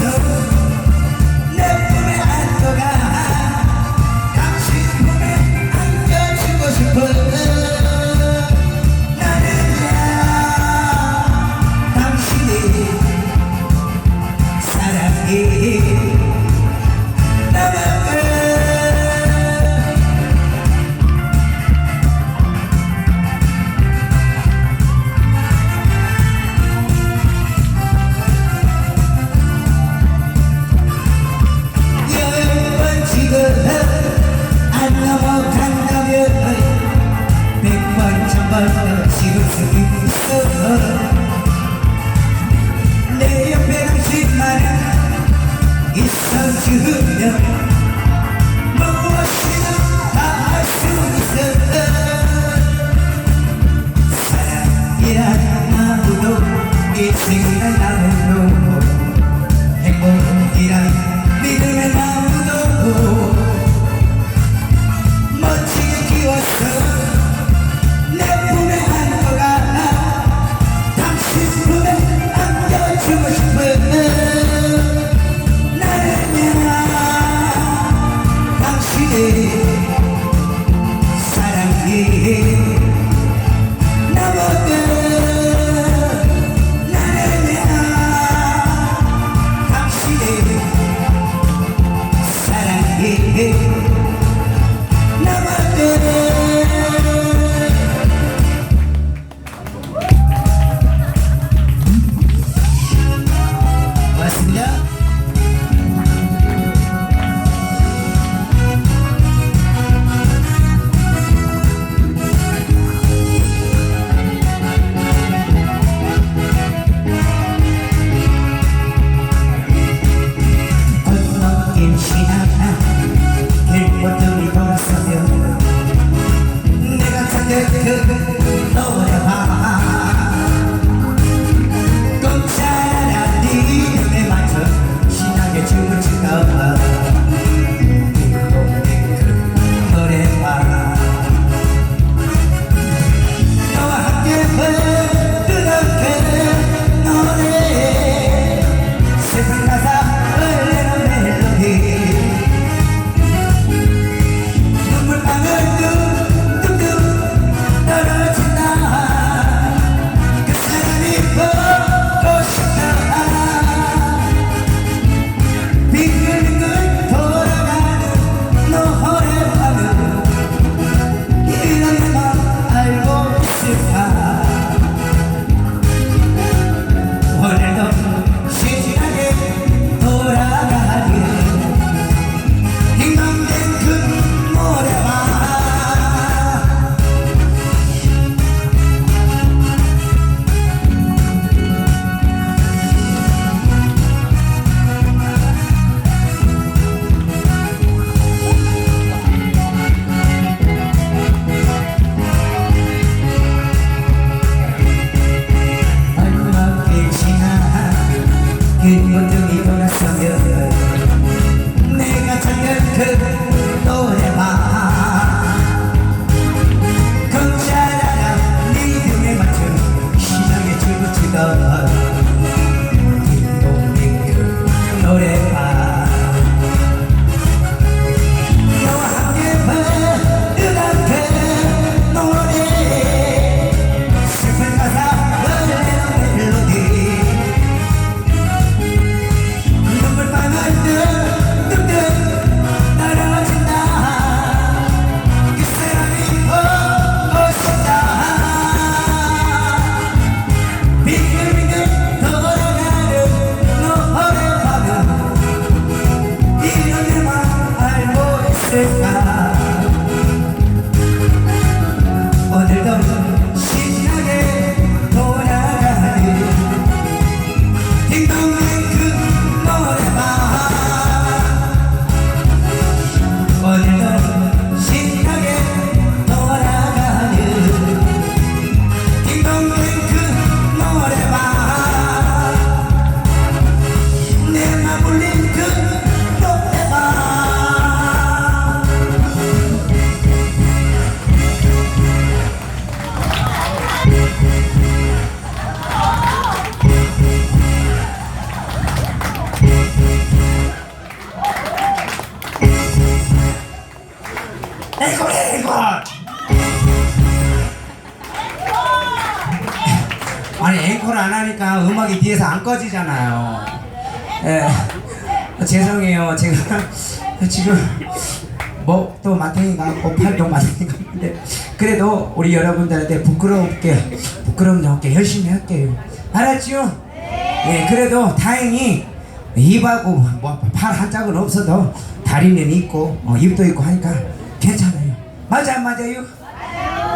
love. 앵콜 안 하니까 음악이 뒤에서 안 꺼지잖아요 예 어, 죄송해요 제가 지금 목도 마탱이가 있고 팔도 마탱이가 있는데 그래도 우리 여러분들한테 부끄럽게 부끄러움 없게 열심히 할게요 알았죠? 예 그래도 다행히 입하고 뭐팔 한 짝은 없어도 다리는 있고 어, 입도 있고 하니까 괜찮아요 맞아 안 맞아요?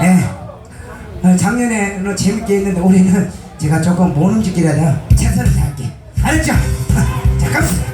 예. 어, 작년에는 재밌게 했는데 올해는 제가 조금 모는 짓이라도 최선을 다할게. 알았죠? 아, 자 갑시다